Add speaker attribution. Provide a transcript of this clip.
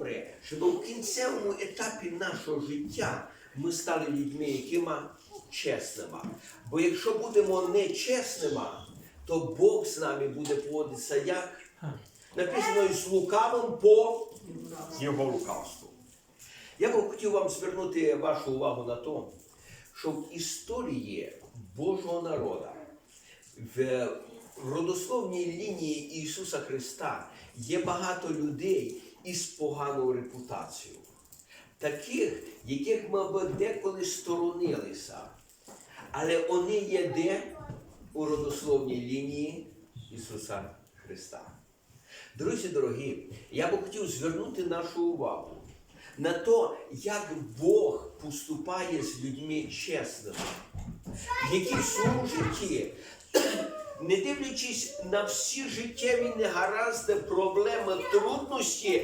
Speaker 1: добре, щоб у кінцевому етапі нашого життя ми стали людьми, якими чесними. Бо якщо будемо нечесними, то Бог з нами буде поводитися як написано із лукавим по його лукавству. Я би хотів вам звернути вашу увагу на те, що в історії Божого народу, в в родословній лінії Ісуса Христа є багато людей із поганою репутацією. Таких, яких ми б деколи сторонилися. Але вони є де у родословній лінії Ісуса Христа. Друзі дорогі, я би хотів звернути нашу увагу на те, як Бог поступає з людьми чесними, які в своєму житті, не дивлячись на всі життєві негаразди, проблеми, трудності,